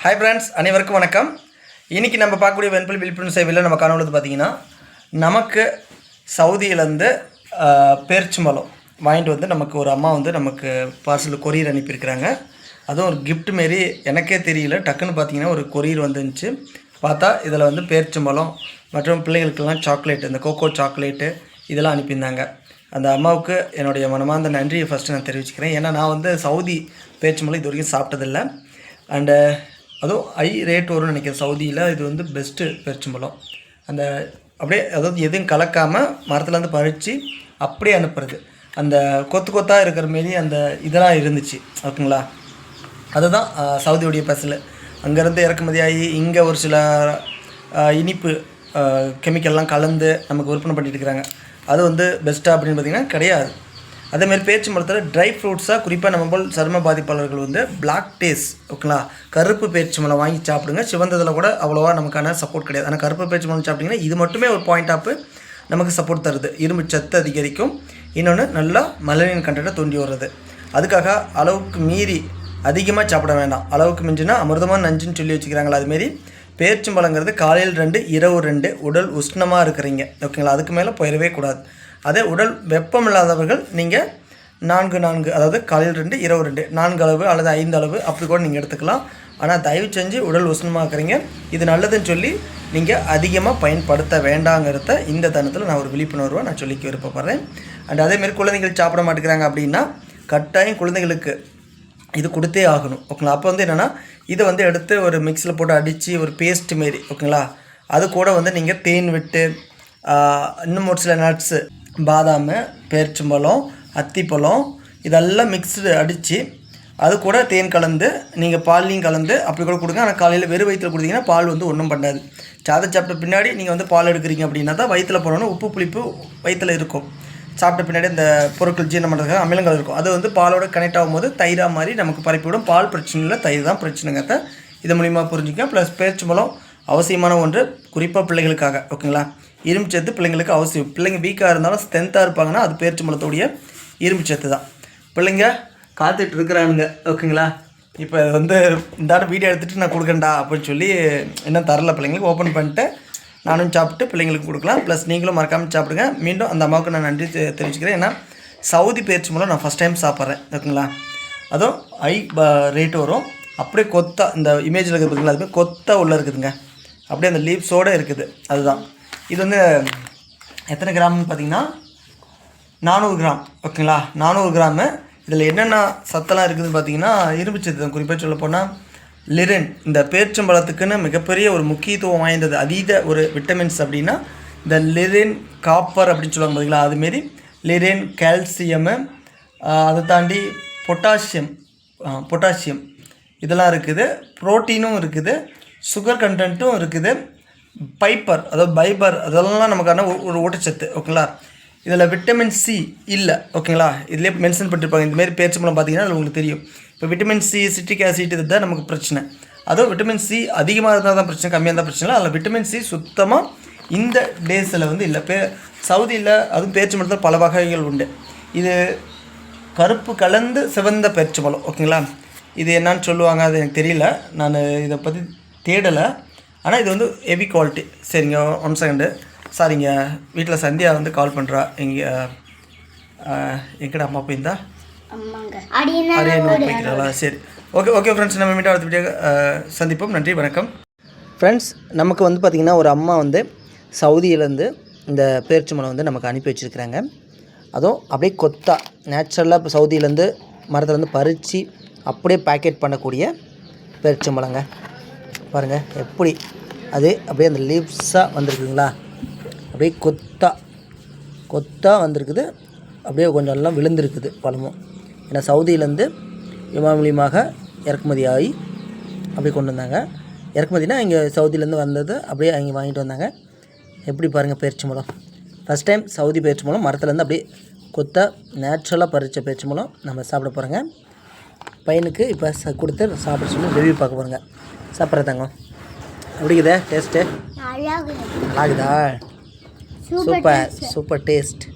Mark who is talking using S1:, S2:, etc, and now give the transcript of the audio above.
S1: Hi friends அனைவருக்கும் வணக்கம். இன்றைக்கி நம்ம பார்க்கக்கூடிய வெண்பல் விழிப்புணர்வு சேவையில் நம்ம காணொலிது பார்த்தீங்கன்னா நமக்கு சவுதியிலேருந்து பேர்ச்சம்பழம் வாங்கிட்டு வந்து நமக்கு ஒரு அம்மா வந்து நமக்கு பார்சல் கொரியர் அனுப்பியிருக்கிறாங்க. அதுவும் ஒரு கிஃப்ட் மாரி எனக்கே தெரியல. டக்குன்னு பார்த்தீங்கன்னா ஒரு கொரியர் வந்துருந்துச்சு. பார்த்தா இதில் வந்து பேர்ச்சம்பழம் மற்றும் பிள்ளைகளுக்கெல்லாம் சாக்லேட் இந்த கோகோ சாக்லேட்டு இதெல்லாம் அனுப்பியிருந்தாங்க. அந்த அம்மாவுக்கு என்னுடைய மனமார்ந்த நன்றியை ஃபஸ்ட்டு நான் தெரிவிச்சுக்கிறேன். ஏன்னா நான் வந்து சவுதி பேர்ச்சம்பழம் இது வரைக்கும் சாப்பிட்டதில்ல. அண்டு uh, அதுவும் ஐ ரேட் வரும்னு நினைக்கிறேன். சவுதியில் இது வந்து பெஸ்ட்டு பேரிச்சம்பழம். அந்த அப்படியே அதாவது எதுவும் கலக்காமல் மரத்துலேருந்து பறித்து அப்படியே அனுப்புறது. அந்த கொத்து கொத்தாக இருக்கிற மாரி அந்த இதெல்லாம் இருந்துச்சு. ஓகேங்களா அதுதான் சவுதியுடைய பஸ்ஸில் அங்கேருந்து இறக்குமதியாகி இங்கே ஒரு சில இனிப்பு கெமிக்கல்லாம் கலந்து நமக்கு விற்பனை பண்ணிட்டு இருக்கிறாங்க. அது வந்து பெஸ்ட்டாக அப்படின்னு பார்த்திங்கன்னா கிடையாது. அதேமாதிரி பேச்சு மரத்தில் ட்ரை ஃப்ரூட்ஸாக குறிப்பாக நம்ம போல் சரும பாதிப்பாளர்கள் வந்து பிளாக் டேஸ் ஓகேங்களா கருப்பு பேச்சு மலம் வாங்கி சாப்பிடுங்க. சிவந்ததில் கூட அவ்வளோவா நமக்கான சப்போர்ட் கிடையாது. ஆனால் கருப்பு பேச்சு மலம் சாப்பிட்டிங்கன்னா இது மட்டுமே ஒரு பாயிண்ட் ஆப்பு நமக்கு சப்போர்ட் தருது. இரும்பு சத்து அதிகரிக்கும். இன்னொன்று நல்லா மலரின் கண்டென்ட்டை தூண்டி வர்றது. அதுக்காக அளவுக்கு மீறி அதிகமாக சாப்பிட வேண்டாம். அளவுக்கு மிஞ்சினா அமிர்தமான நஞ்சுன்னு சொல்லி வச்சுக்கிறாங்களா அதுமாரி பேர்ச்சம்பழங்கிறது காலையில் ரெண்டு இரவு ரெண்டு உடல் உஷ்ணமாக இருக்கிறீங்க. ஓகேங்களா? அதுக்கு மேலே போயிடவே கூடாது. அதே உடல் வெப்பம் இல்லாதவர்கள் நீங்கள் நான்கு நான்கு அதாவது காலையில் ரெண்டு இரவு ரெண்டு நான்கு அளவு அல்லது ஐந்து அளவு அப்படி கூட நீங்கள் எடுத்துக்கலாம். ஆனால் தயவு செஞ்சு உடல் உஷ்ணமாக்குறீங்க. இது நல்லதுன்னு சொல்லி நீங்கள் அதிகமாக பயன்படுத்த வேண்டாங்கிறத இந்த தருணத்தில் நான் ஒரு விழிப்புணர்வை நான் சொல்லிக்க விருப்பப்படுறேன். அண்ட் அதேமாரி குழந்தைகள் சாப்பிட மாட்டேங்கிறாங்க அப்படின்னா கட்டாயம் குழந்தைகளுக்கு இது கொடுத்தே ஆகணும் ஓகேங்களா அப்போ வந்து என்னென்னா இதை வந்து எடுத்து ஒரு மிக்ஸியில் போட்டு அடித்து ஒரு பேஸ்ட் மாரி ஓகேங்களா அது கூட வந்து நீங்கள் தேன் விட்டு இன்னும் ஒரு சில நட்ஸு பாதாம் பேரிச்சம்பழம் அத்திப்பழம் இதெல்லாம் மிக்ஸ்டு அடித்து அது கூட தேன் கலந்து நீங்கள் பால்லையும் கலந்து அப்படி கூட கொடுங்க. ஆனால் காலையில் வெறும் வயிற்றில் கொடுத்தீங்கன்னா பால் வந்து ஒன்றும் பண்ணாது. சாதம் சாப்பிட்ட பின்னாடி நீங்கள் வந்து பால் எடுக்கிறீங்க அப்படின்னா தான் வயிற்றில் போனோன்னு உப்பு புளிப்பு வயிற்றில் இருக்கும். சாப்பிட்ட பின்னாடி இந்த பொருட்கள் ஜீரணம் பண்ணுறதுக்காக அமிலங்கள் இருக்கும். அது வந்து பாலோட கனெக்ட் ஆகும்போது தயிராக மாதிரி நமக்கு பரப்பிவிடும். பால் பிரச்சனை இல்லை தயிர் தான் பிரச்சனைங்கிறத இது மூலிமா புரிஞ்சுக்க ப்ளஸ் பேச்சு மூலம் அவசியமான ஒன்று குறிப்பாக பிள்ளைகளுக்காக ஓகேங்களா இரும்பு சத்து பிள்ளைங்களுக்கு அவசியம். பிள்ளைங்க வீக்காக இருந்தாலும் ஸ்ட்ரென்த்தாக இருப்பாங்கன்னா அது பேச்சு இரும்பு சத்து தான். பிள்ளைங்க காத்துட்டு இருக்கிறானுங்க ஓகேங்களா இப்போ வந்து இந்த வீடியோ எடுத்துகிட்டு நான் கொடுக்கண்டா அப்படின்னு சொல்லி இன்னும் தரல பிள்ளைங்களுக்கு. ஓப்பன் பண்ணிட்டு நானும் சாப்பிட்டு பிள்ளைங்களுக்கு கொடுக்கலாம். ப்ளஸ் நீங்களும் மறக்காமல் சாப்பிடுங்க. மீண்டும் அந்த அம்மாவுக்கு நான் நன்றி தெரிவிச்சுக்கிறேன். ஏன்னா சவுதி பயிற்சி மூலம் நான் ஃபஸ்ட் டைம் சாப்பிட்றேன். ஓகேங்களா? அதுவும் ஐ ரேட் வரும். அப்படியே கொத்தா இந்த இமேஜில் இருக்குது பார்த்திங்களா அதுமாதிரி கொத்தா உள்ளே இருக்குதுங்க. அப்படியே அந்த லீவ்ஸோடு இருக்குது. அதுதான். இது வந்து எத்தனை கிராம்னு பார்த்தீங்கன்னா நானூறு கிராம். ஓகேங்களா? நானூறு கிராமு. இதில் என்னென்ன சத்தெல்லாம் இருக்குதுன்னு பார்த்தீங்கன்னா இரும்பு சத்து குறிப்பாக சொல்ல போனால் லிரின் இந்த பேரிச்சம்பழத்துக்குன்னு மிகப்பெரிய ஒரு முக்கியத்துவம் வாய்ந்தது. அதீத ஒரு விட்டமின்ஸ் அப்படின்னா இந்த லிரின் காப்பர் அப்படின்னு சொல்லுவாங்க பார்த்தீங்களா அதுமாரி லிரின் கால்சியமு அதை தாண்டி பொட்டாசியம் பொட்டாசியம். இதெல்லாம் இருக்குது. புரோட்டீனும் இருக்குது. சுகர் கண்டென்ட்டும் இருக்குது. பைப்பர் அதாவது பைபர் அதெல்லாம் நமக்கான ஒரு ஊட்டச்சத்து ஓகேங்களா? இதில் விட்டமின் சி இல்லை ஓகேங்களா? இதிலே மென்ஷன் பண்ணிருப்பாங்க. இந்த மாதிரி மூலம் பார்த்தீங்கன்னா அது உங்களுக்கு தெரியும். இப்போ விட்டமின் சி சிட்ரிக் ஆசிட் இது தான் நமக்கு பிரச்சனை. அதுவும் விட்டமின் சி அதிகமாக இருந்தால் தான் பிரச்சனை கம்மியாக இருந்தால் பிரச்சனை இல்லை. அதில் விட்டமின் சி சுத்தமாக இந்த டேஸில் வந்து இல்லை. பே சவுதியில் அதுவும் பேச்சு பேரிச்சம்பழத்தில் பல வகைகள் உண்டு. இது கருப்பு கலந்து சிவந்த பேச்சு பழம் ஓகேங்களா? இது என்னன்னு சொல்லுவாங்க அது எனக்கு தெரியல. நான் இதை பற்றி தேடலை. ஆனால் இது வந்து ஹெவி குவாலிட்டி சரிங்க ஒன் செகண்டு சாரிங்க வீட்டில் சந்தியா வந்து கால் பண்ணுறா இங்கே எங்கடா அம்மா போயிருந்தா வைக்கிறாளா சரி. ஓகே ஓகே ஃப்ரெண்ட்ஸ் நம்ம மீண்டும் அடுத்த வீடியோ சந்திப்போம். நன்றி வணக்கம். ஃப்ரெண்ட்ஸ் நமக்கு வந்து பார்த்திங்கன்னா ஒரு அம்மா வந்து சவுதியிலேருந்து இந்த பேரிச்சம்பழம் வந்து நமக்கு அனுப்பி வச்சுருக்கிறாங்க. அதுவும் அப்படியே கொத்தா நேச்சுரலாக இப்போ சவுதியிலேருந்து மரத்துலேருந்து பறித்து அப்படியே பேக்கெட் பண்ணக்கூடிய பேரிச்சம்பழங்க பாருங்கள் எப்படி அது அப்படியே அந்த லீவ்ஸாக வந்திருக்குங்களா? அப்படியே கொத்தா கொத்தா வந்திருக்குது. அப்படியே கொஞ்சம் எல்லாம் விழுந்திருக்குது பழமும். ஏன்னா சவுதியிலேருந்து விமான மூலியமாக இறக்குமதி ஆகி அப்படியே கொண்டு வந்தாங்க. இறக்குமதினா இங்கே சவுதியிலேருந்து வந்தது அப்படியே அங்கே வாங்கிட்டு வந்தாங்க. எப்படி பாருங்கள் பேரிச்சி மூலம். ஃபஸ்ட் டைம் சவுதி பேரிச்சி மூலம் மரத்துலேருந்து அப்படியே கொத்தா நேச்சுரலாக பறித்த பேரிச்சி மூலம் நம்ம சாப்பிட போகிறோங்க பையனுக்கு இப்போ ச கொடுத்து சாப்பிட சொல்லி ரிவ்யூ பார்க்க போகிறோங்க சாப்பிட்றதாங்க அப்படிங்குதே டேஸ்ட்டு
S2: அழகு
S1: सुपर सुपर टेस्ट